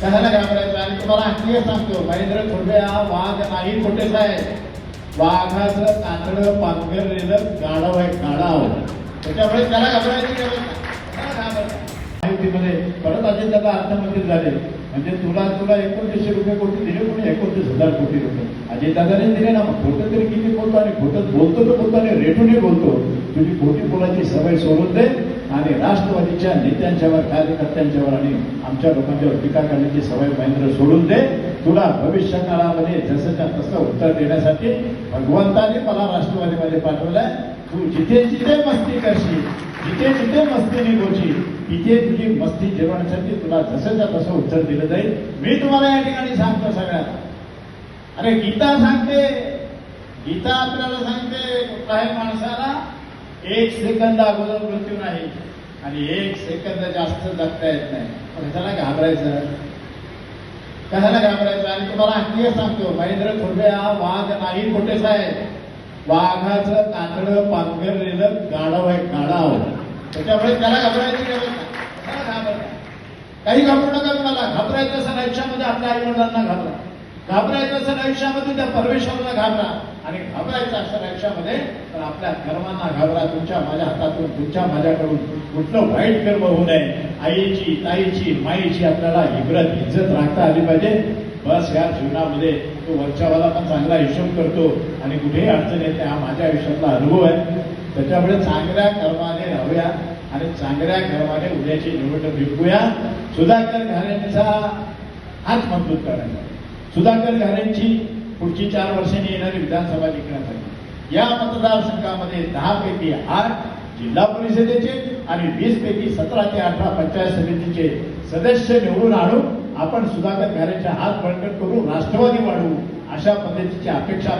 कशाला घाबरायचं आणि तुम्हाला आणखी सांगतो महेंद्र खोटे हा वाघ नाही. खोटेच आहे वाघाचं कातडं पांघरलेलं गाढव आहे गाढव त्याच्यामुळे त्याला घाबरायची. गरज माहितीमध्ये परत अजून त्याला अर्थमंत्री झाले. म्हणजे तुला तुला एकोणतीसशे रुपये कोटी दिले कोणी एकोणतीस हजार कोटी रुपये. अजय दादाने दिले ना मग खोटं तरी किती बोलतो आणि खोटं बोलतो तर बोलतो आणि रेटूनही बोलतो. तुझी खोटी बोलायची सवय सोडून दे आणि राष्ट्रवादीच्या नेत्यांच्यावर कार्यकर्त्यांच्यावर आणि आमच्या लोकांच्यावर टीका करण्याची सवय महेंद्र सोडून दे. तुला भविष्य काळामध्ये जसंच्या तसं उत्तर देण्यासाठी भगवंताने मला राष्ट्रवादीमध्ये पाठवलंय. तू जिथे जिथे मस्ती करशील. इथे जिथे मस्ती निघोची इथे तुझी मस्ती जिरवण्यासाठी तुला जसंच्या तसं उत्तर दिलं जाईल. मी तुम्हाला या ठिकाणी सांगतो सगळ्यात. अरे गीता सांगते. गीता आपल्याला सांगते कुठल्याही माणसाला एक सेकंद अगोदर मृत्यू नाही आणि एक सेकंद जास्त जगता येत नाही. पण त्याला घाबरायचं? कशाला घाबरायचं? आणि तुम्हाला क्लिअर सांगतो. महेंद्र खोटे हा वाघ नाही खोटे साहेब. वाघाचं कातडं पांघरलेलं गाढव आहे गाढव. त्याच्यामुळे त्याला घाबरायची गरज नाही. काही घाबरू नका कुणाला. घाबरायचं असं आयुष्यामध्ये आपल्या आई वडिलांना घाबरा. घाबरायचं असं आयुष्यामध्ये त्या परमेश्वराला घाबरा. आणि घाबरायचं असं आयुष्यामध्ये तर आपल्या कर्मांना घाबरा. तुमच्या माझ्या हातातून तुमच्या माझ्याकडून कुठलं वाईट कर्म होऊ नये. आईची ताईची माईची आपल्याला इब्रत इज्जत राखता आली पाहिजे. बस या जीवनामध्ये तो वरच्यावाला पण चांगला हिशोब करतो. आणि कुठेही अडचण येते हा माझ्या आयुष्यातला अनुभव आहे. त्याच्यामुळे चांगल्या कर्माने राहूया आणि चांगल्या कर्माने उद्याची निवडणूक जिंकूया सुधाकर घारेंचा हात मजबूत करायचा. सुधाकर घारेंची पुढची चार वर्षांनी येणारी विधानसभा जिंकण्यासाठी या मतदारसंघामध्ये दहा पैकी आठ जिल्हा परिषदेचे आणि वीस पैकी सतरा ते अठरा पंचायत समितीचे सदस्य निवडून आणून आपण सुधाकर घारेंचे हात बळकट करू राष्ट्रवादी वाढवू अशा पद्धतीची अपेक्षा